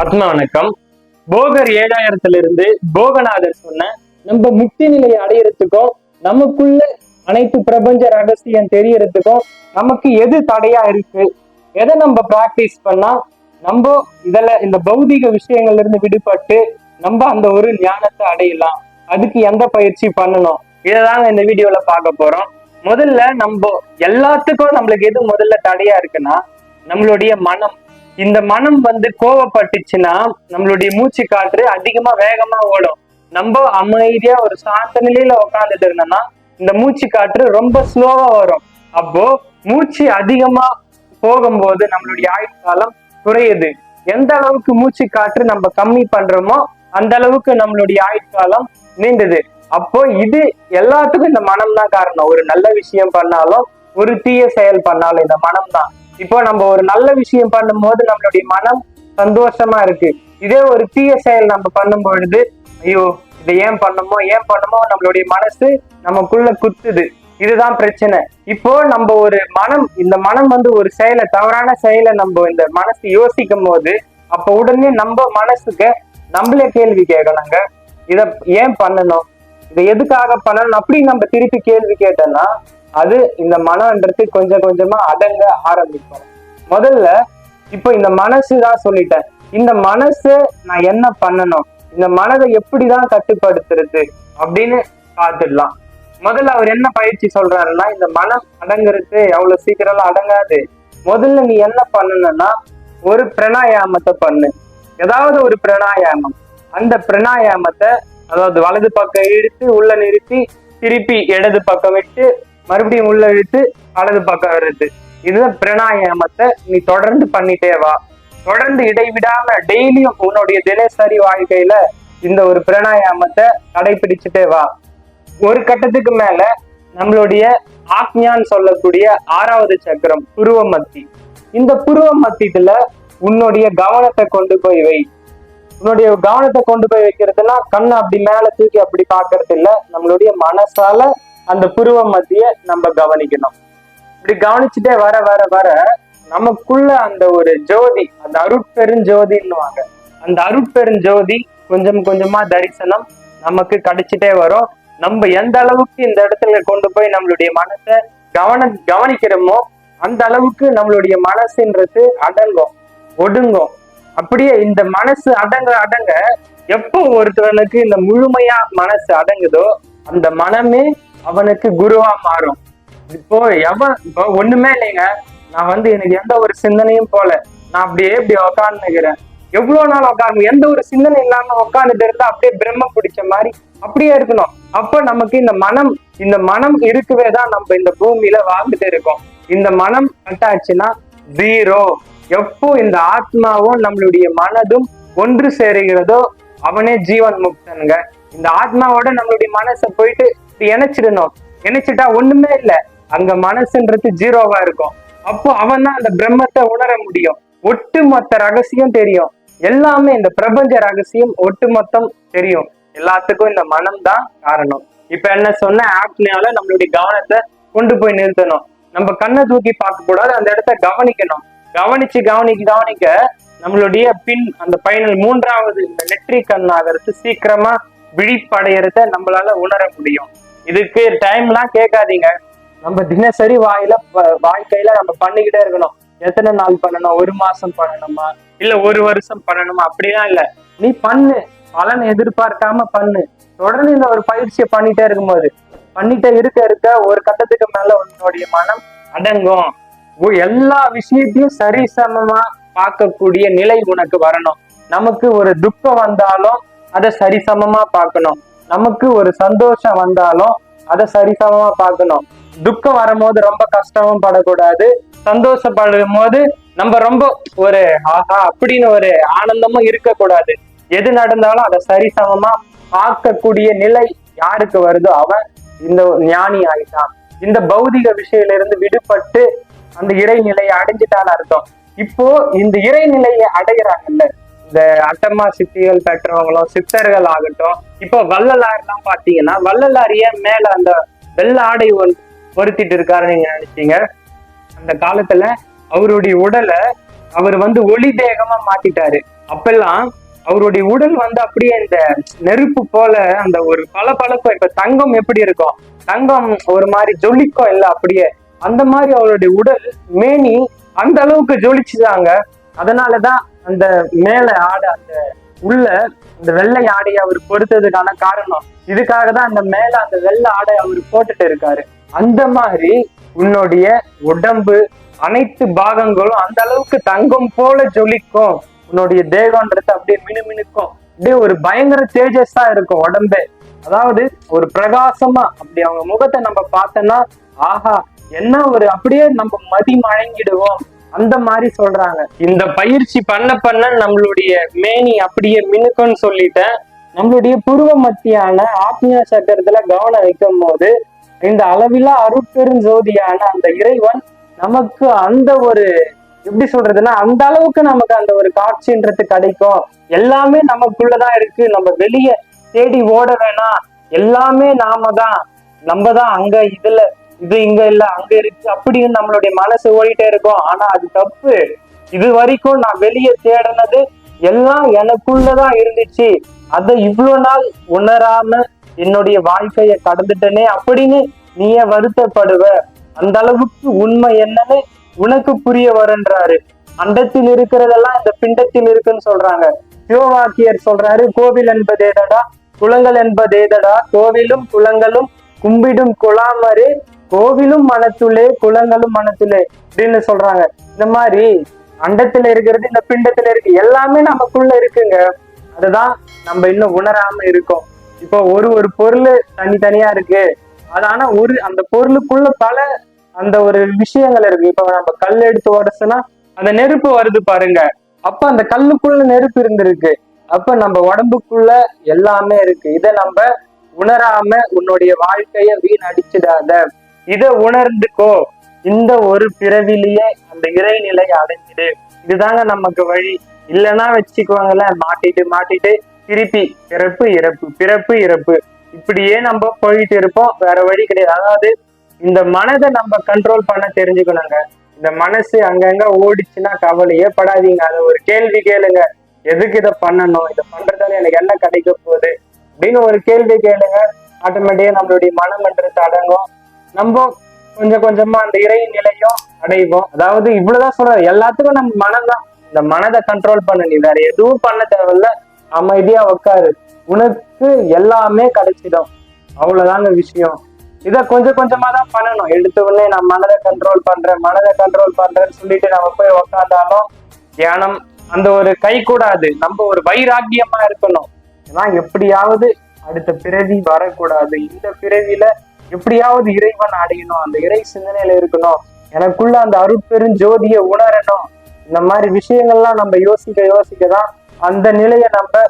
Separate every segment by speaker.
Speaker 1: ஆத்ம வணக்கம் போகர் ஏழாயிரத்துல இருந்து போகநாதர் சொன்ன நம்ம முக்தி நிலையை அடையறதுக்கும் நமக்குள்ள அனைத்து பிரபஞ்ச ரகசியம் தெரியறதுக்கும் நமக்கு எது தடையா இருக்கு? எதை நம்ம பிராக்டிஸ் பண்ணா நம்ம இதுல இந்த பௌதிக விஷயங்கள்ல இருந்து விடுபட்டு நம்ம அந்த ஒரு ஞானத்தை அடையலாம். அதுக்கு எந்த பயிற்சி பண்ணணும்? இதைதாங்க இந்த வீடியோல பார்க்க போறோம். முதல்ல நம்ம எல்லாத்துக்கும் நம்மளுக்கு எது முதல்ல தடையா இருக்குன்னா நம்மளுடைய மனம். இந்த மனம் வந்து கோவப்பட்டுச்சுன்னா நம்மளுடைய மூச்சு காற்று அதிகமா வேகமா ஓடும். நம்ம அமைதியா ஒரு சாந்த நிலையில உட்காந்துட்டு இருந்தோம்னா இந்த மூச்சு காற்று ரொம்ப ஸ்லோவா வரும். அப்போ மூச்சு அதிகமா போகும்போது நம்மளுடைய ஆயுட்காலம் குறையுது. எந்த அளவுக்கு மூச்சு காற்று நம்ம கம்மி பண்றோமோ அந்த அளவுக்கு நம்மளுடைய ஆயுட்காலம் நீண்டுது. அப்போ இது எல்லாத்துக்கும் இந்த மனம் தான் காரணம். ஒரு நல்ல விஷயம் பண்ணாலும் ஒரு தீய செயல் பண்ணாலும் இந்த மனம் தான் இப்போ நம்ம ஒரு நல்ல விஷயம் பண்ணும்போது நம்மளுடைய மனம் சந்தோஷமா இருக்கு. இதே ஒரு தீய செயல் நம்ம பண்ணும் பொழுது ஐயோ இதை ஏன் பண்ணமோ ஏன் பண்ணமோ நம்மளுடைய மனசு நமக்குள்ள குத்துது. இதுதான் பிரச்சனை. இப்போ நம்ம ஒரு மனம் இந்த மனம் வந்து ஒரு செயலை தவறான செயலை நம்ம இந்த மனசு யோசிக்கும் போது அப்ப உடனே நம்ம மனசுக்கு நம்மளே கேள்வி கேட்கலாங்க. இத ஏன் பண்ணணும்? இதை எதுக்காக பண்ணணும் அப்படி நம்ம திருப்பி கேள்வி கேட்டோம்னா அது இந்த மனம்ன்றது கொஞ்சம் கொஞ்சமா அடங்க ஆரம்பிக்கும். முதல்ல இப்போ இந்த மனசு தான் சொல்லிட்டேன். இந்த மனசு நான் என்ன பண்ணணும்? இந்த மனதை எப்படிதான் கட்டுப்படுத்துறது அப்படின்னு பார்த்துடலாம். முதல்ல அவர் என்ன பயிற்சி சொல்றாருன்னா இந்த மனம் அடங்குறது எவ்வளவு சீக்கிரம் அடங்காது. முதல்ல நீ என்ன பண்ணணும்னா ஒரு பிரணாயாமத்தை பண்ணு. ஏதாவது ஒரு பிரணாயாமம். அந்த பிரணாயாமத்தை அதாவது வலது பக்கம் இழுத்து உள்ள நிறுத்தி திருப்பி இடது பக்கம் விட்டு மறுபடியும் உள்ள இழுத்து வலது பக்கம் வருது இதுதான் பிரணாயாமத்தை நீ தொடர்ந்து பண்ணிட்டே வா. தொடர்ந்து இடைவிடாம டெய்லியும் உன்னுடைய தினசரி வாழ்க்கையில இந்த ஒரு பிரணாயாமத்தை கடைபிடிச்சுட்டே வா. ஒரு கட்டத்துக்கு மேல நம்மளுடைய ஆக்ஞான்னு சொல்லக்கூடிய ஆறாவது சக்கரம் புருவ மத்தி இந்த புருவ மத்தியத்துல உன்னுடைய கவனத்தை கொண்டு போய் வை. உன்னுடைய கவனத்தை கொண்டு போய் வைக்கிறதுனா கண்ணை அப்படி மேல தூக்கி அப்படி பாக்குறது இல்ல நம்மளுடைய மனசால அந்த புருவ மத்திய நம்ம கவனிக்கணும். இப்படி கவனிச்சுட்டே வர வர வர நமக்குள்ள அந்த ஒரு ஜோதி அந்த அருட்பெருஞ்சோதின்னுவாங்க அந்த அருட்பெருஞ்சோதி கொஞ்சம் கொஞ்சமா தரிசனம் நமக்கு கிடைச்சிட்டே வரும். நம்ம எந்த அளவுக்கு இந்த இடத்துல கொண்டு போய் நம்மளுடைய மனசை கவன கவனிக்கிறோமோ அந்த அளவுக்கு நம்மளுடைய மனசுன்றது அடங்கும் ஒடுங்கும். அப்படியே இந்த மனசு அடங்க அடங்க எப்போ ஒருத்தவனுக்கு இந்த முழுமையா மனசு அடங்குதோ அந்த மனமே அவனுக்கு குருவா மாறும். இப்போ எவன் இப்போ ஒண்ணுமே இல்லைங்க. நான் வந்து எனக்கு எந்த ஒரு சிந்தனையும் போல. நான் அப்படியே இப்படி உக்காந்துக்கிறேன். எவ்வளவு நாள் உட்காந்து எந்த ஒரு சிந்தனை இல்லாம உட்காந்துட்டு இருந்தா அப்படியே பிரம்ம பிடிச்ச மாதிரி அப்படியே இருக்கணும். அப்ப நமக்கு இந்த மனம் இந்த மனம் இருக்கவே தான் நம்ம இந்த பூமியில வாழ்ந்துட்டு இருக்கோம். இந்த மனம் கட்டாச்சுன்னா ஜீரோ எப்போ இந்த ஆத்மாவும் நம்மளுடைய மனதும் ஒன்று சேருகிறதோ அவனே ஜீவன் முக்தனுங்க. இந்த ஆத்மாவோட நம்மளுடைய மனசை போயிட்டு இணைச்சிடணும். இணைச்சிட்டா ஒண்ணுமே இல்ல. அங்க மனசுன்றது ஜீரோவா இருக்கும். அப்போ அவன் தான் அந்த பிரம்மத்தை உணர முடியும். ஒட்டுமொத்த ரகசியம் தெரியும். எல்லாமே இந்த பிரபஞ்ச ரகசியம் ஒட்டுமொத்தம் தெரியும். எல்லாத்துக்கும் இந்த மனம் தான் காரணம். இப்ப என்ன சொன்ன ஆப்னால நம்மளுடைய கவனத்தை கொண்டு போய் நிறுத்தணும். நம்ம கண்ணை தூக்கி பார்க்க கூடாது அந்த இடத்த கவனிக்கணும். கவனிச்சு கவனிக்க கவனிக்க நம்மளுடைய பின் அந்த பைனல் மூன்றாவது இந்த நெற்றி கண் ஆகிறது சீக்கிரமா விழிப்படையறத நம்மளால உணர முடியும். இதுக்கு டைம்லாம் கேட்காதீங்க. நம்ம தினசரி வாயில வாழ்க்கையில நம்ம பண்ணிக்கிட்டே இருக்கணும். எத்தனை நாள் பண்ணணும்? ஒரு மாசம் பண்ணணுமா? இல்ல ஒரு வருஷம் பண்ணணுமா? அப்படிலாம் இல்ல. நீ பண்ணு. பலன் எதிர்பார்க்காம பண்ணு. தொடர்ந்து இந்த ஒரு பயிற்சியை பண்ணிட்டே இருக்கும்போது பண்ணிட்டே இருக்க இருக்க ஒரு கட்டத்துக்கு மேல உன்னுடைய மனம் அடங்கும். உ- எல்லா விஷயத்தையும் சரிசமமா பார்க்கக்கூடிய நிலை உனக்கு வரணும். நமக்கு ஒரு துக்கம் வந்தாலும் அதை சரிசமமா பார்க்கணும். நமக்கு ஒரு சந்தோஷம் வந்தாலும் அதை சரிசமமா பார்க்கணும். துக்கம் வரும்போது ரொம்ப கஷ்டமும் படக்கூடாது. சந்தோஷப்படும் போது நம்ம ரொம்ப ஒரு ஆஹா அப்படின்னு ஒரு ஆனந்தமும் இருக்கக்கூடாது. எது நடந்தாலும் அதை சரிசமமா பார்க்கக்கூடிய நிலை யாருக்கு வருதோ அவன் இந்த ஞானி ஆயிட்டான். இந்த பௌதிக விஷயில இருந்து விடுபட்டு அந்த இறைநிலையை அடைஞ்சிட்டான்னு அர்த்தம். இப்போ இந்த இறைநிலையை அடைகிறாங்கல்ல இந்த அட்டமா சித்திகள் பெற்றவங்களும் சித்தர்கள் ஆகட்டும். இப்போ வள்ளலாரெல்லாம் பாத்தீங்கன்னா வள்ளலார் ஏன் மேல அந்த வெள்ள ஆடை பொருத்திட்டு இருக்காரு நீங்க நினைச்சீங்க? அந்த காலத்துல அவருடைய உடலை அவர் வந்து ஒளி தேகமா மாத்திட்டாரு. அப்பெல்லாம் அவருடைய உடல் வந்து அப்படியே இந்த நெருப்பு போல அந்த ஒரு பளபளப்பு இப்ப தங்கம் எப்படி இருக்கும்? தங்கம் ஒரு மாதிரி ஜொலிக்கும் இல்ல அப்படியே? அந்த மாதிரி அவருடைய உடல் மேனி அந்த அளவுக்கு ஜொலிச்சுதாங்க. அதனாலதான் அந்த மேல ஆடை அந்த உள்ள இந்த வெள்ளை ஆடையை அவர் பொறுத்ததுக்கான காரணம். இதுக்காக தான் அந்த மேல அந்த வெள்ளை ஆடை அவர் போட்டுட்டு இருக்காரு. அந்த மாதிரி உன்னுடைய உடம்பு அனைத்து பாகங்களும் அந்த அளவுக்கு தங்கம் போல ஜொலிக்கும். உன்னுடைய தேகம்ன்றது அப்படியே மினுமினுக்கும். அப்படியே ஒரு பயங்கர தேஜஸா இருக்கும் உடம்பே. அதாவது ஒரு பிரகாசமா அப்படி அவங்க முகத்தை நம்ம பார்த்தோம்னா ஆஹா என்ன ஒரு அப்படியே நம்ம மதி மழங்கிடுவோம் அந்த மாதிரி சொல்றாங்க. இந்த பயிற்சி பண்ண பண்ண நம்மளுடைய மேனி அப்படியே மினுக்கும்னு சொல்லிட்டேன். நம்மளுடைய புருவ மத்தியான ஆத்மியா சக்கரத்துல கவனம் வைக்கும் போது இந்த அளவிலா அருட்பெருஞ்சோதியான அந்த இறைவன் நமக்கு அந்த ஒரு எப்படி சொல்றதுன்னா அந்த அளவுக்கு நமக்கு அந்த ஒரு காட்சின்றது கிடைக்கும். எல்லாமே நமக்குள்ளதான் இருக்கு. நம்ம வெளியே தேடி ஓட வேணாம். எல்லாமே நாம தான் நம்ம தான் அங்க இதுல இது இங்க இல்ல அங்க இருக்கு அப்படின்னு நம்மளுடைய மனசு ஓடிட்டே இருக்கும். ஆனா அது தப்பு. இது வரைக்கும் நான் வெளியே தேடினது எல்லாம் எனக்குள்ளதான் இருந்துச்சு. அதை இவ்வளவு நாள் உணராம என்னுடைய வாழ்க்கைய கடந்துட்டனே அப்படின்னு நீயே வருத்தப்படுவ. அந்த அளவுக்கு உண்மை என்னன்னு உனக்கு புரிய வருன்றாரு அண்டத்தில் இருக்கிறதெல்லாம் இந்த பிண்டத்தில் இருக்குன்னு சொல்றாங்க. சிவவாக்கியர் சொல்றாரு கோவில் என்பதேதடா குளங்கள் என்பதேதடா கோவிலும் குளங்களும் கும்பிடும் குழாமரு கோவிலும் மனத்துள்ளே குளங்களும் மனத்துள்ளே அப்படின்னு சொல்றாங்க. இந்த மாதிரி அண்டத்துல இருக்கிறது இந்த பிண்டத்துல இருக்கு எல்லாமே நமக்குள்ள இருக்குங்க. அதுதான் நம்ம இன்னும் உணராம இருக்கோம். இப்போ ஒரு ஒரு பொருள் தனித்தனியா இருக்கு. அது ஆனா ஒரு அந்த பொருளுக்குள்ள பல அந்த ஒரு விஷயங்கள் இருக்கு. இப்போ நம்ம கல் எடுத்து உடச்சுன்னா அந்த நெருப்பு வருது பாருங்க. அப்ப அந்த கல்லுக்குள்ள நெருப்பு இருந்திருக்கு. அப்ப நம்ம உடம்புக்குள்ள எல்லாமே இருக்கு. இதை நம்ம உணராம உன்னுடைய வாழ்க்கைய வீணடிச்சிடாத. இதை உணர்ந்துக்கோ. இந்த ஒரு பிறவிலேயே அந்த இறைநிலை அடைஞ்சிடு. இதுதாங்க நமக்கு வழி. இல்லைன்னா வச்சுக்குவாங்கல்ல மாட்டிட்டு மாட்டிட்டு திருப்பி பிறப்பு இறப்பு பிறப்பு இறப்பு. இப்படியே நம்ம போயிட்டு இருப்போம். வேற வழி கிடையாது. அதாவது இந்த மனதை நம்ம கண்ட்ரோல் பண்ண தெரிஞ்சுக்கணுங்க. இந்த மனசு அங்கங்க ஓடிச்சுன்னா கவலையே படாதீங்க. அது ஒரு கேள்வி கேளுங்க. எதுக்கு இதை பண்ணணும்? இதை பண்றதால எனக்கு என்ன கிடைக்க போகுது? அப்படின்னு ஒரு கேள்வி கேளுங்க. ஆட்டோமேட்டிக்கா நம்மளுடைய மனம்ன்றது அடங்கும். நம்ம கொஞ்சம் கொஞ்சமா அந்த இறை நிலையும் அடைவோம். அதாவது இவ்வளவுதான் சொல்ற எல்லாத்துக்கும் நம்ம மனம் தான். இந்த மனதை கண்ட்ரோல் பண்ண நீ வேற எதுவும் பண்ண தேவையில்ல. அமைதியா உட்காரு உனக்கு எல்லாமே கிடைச்சிடும். அவ்வளவுதாங்க விஷயம். இத கொஞ்சம் கொஞ்சமா தான் பண்ணணும். எடுத்த உடனே நான் மனதை கண்ட்ரோல் பண்றேன் மனதை கண்ட்ரோல் பண்றேன்னு சொல்லிட்டு நம்ம போய் உக்காந்தாலும் தியானம் அந்த ஒரு கை கூடாது. நம்ம ஒரு வைராக்கியமா இருக்கணும். ஏன்னா எப்படியாவது அடுத்த பிறவி வரக்கூடாது. இந்த பிறவில எப்படியாவது இறைவன் அடையணும் அந்த இறை சிந்தனையில இருக்கணும். எனக்குள்ள அந்த அருட்பெரும் ஜோதியை உணரணும். இந்த மாதிரி விஷயங்கள்லாம் நம்ம யோசிக்க யோசிக்க தான் அந்த நிலையை நம்ம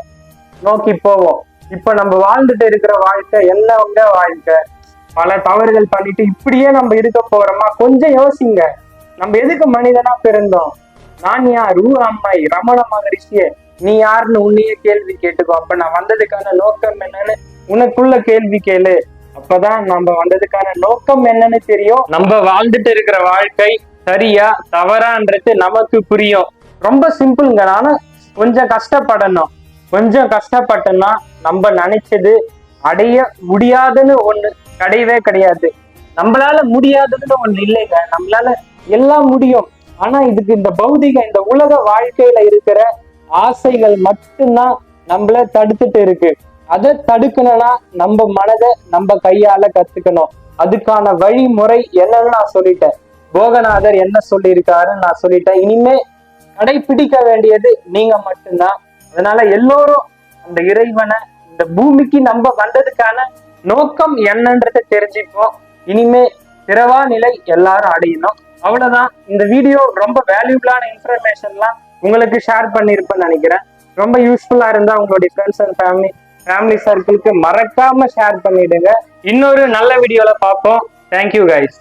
Speaker 1: நோக்கி போவோம். இப்ப நம்ம வாழ்ந்துட்டு இருக்கிற வாழ்க்கை என்னவங்க வாழ்க்கை. பல தவறுகள் பண்ணிட்டு இப்படியே நம்ம இருக்க போறோமா? கொஞ்சம் யோசிங்க. நம்ம எதுக்கு மனிதனா பிறந்தோம்? நான் யார்? ஊ அம்மாய் ரமண மகரிஷியே. நீ யாருன்னு உன்னையே கேள்வி கேட்டுக்கோ. அப்ப நான் வந்ததுக்கான நோக்கம் என்னன்னு உனக்குள்ள கேள்வி கேளு. அப்பதான் நம்ம வந்ததுக்கான நோக்கம் என்னன்னு தெரியும். நம்ம வாழ்ந்துட்டு இருக்கிற வாழ்க்கை சரியா தவறான்றது நமக்கு புரியும். ரொம்ப சிம்பிள்ங்க. ஆனா கொஞ்சம் கஷ்டப்படணும். கொஞ்சம் கஷ்டப்பட்டோம்னா நம்ம நினைச்சது அடைய முடியாதுன்னு ஒண்ணு கிடையவே கிடையாது. நம்மளால முடியாததுன்னு ஒண்ணு இல்லைங்க. நம்மளால எல்லாம் முடியும். ஆனா இதுக்கு இந்த பௌதிக இந்த உலக வாழ்க்கையில இருக்கிற ஆசைகள் மட்டும்தான் நம்மள தடுத்துட்டு இருக்கு. அதை தடுக்கணும்னா நம்ம மனதை நம்ம கையால கத்துக்கணும். அதுக்கான வழிமுறை என்னன்னு நான் சொல்லிட்டேன். போகநாதர் என்ன சொல்லியிருக்காருன்னு நான் சொல்லிட்டேன். இனிமே கடைபிடிக்க வேண்டியது நீங்க மட்டும்தான். அதனால எல்லோரும் அந்த இறைவனை இந்த பூமிக்கு நம்ம வந்ததுக்கான நோக்கம் என்னன்றதை தெரிஞ்சுப்போம். இனிமே திரவா நிலை எல்லாரும் அடையணும். அவ்வளவுதான். இந்த வீடியோ ரொம்ப வேல்யூபிளான இன்ஃபர்மேஷன்லாம் உங்களுக்கு ஷேர் பண்ணியிருப்பேன்னு நினைக்கிறேன். ரொம்ப யூஸ்ஃபுல்லா இருந்தா உங்களுடைய ஃப்ரெண்ட்ஸ் அண்ட் ஃபேமிலி ஃபேமிலி சர்க்கிளுக்கு மறக்காம ஷேர் பண்ணிடுங்க. இன்னொரு நல்ல வீடியோல பார்ப்போம். Thank you guys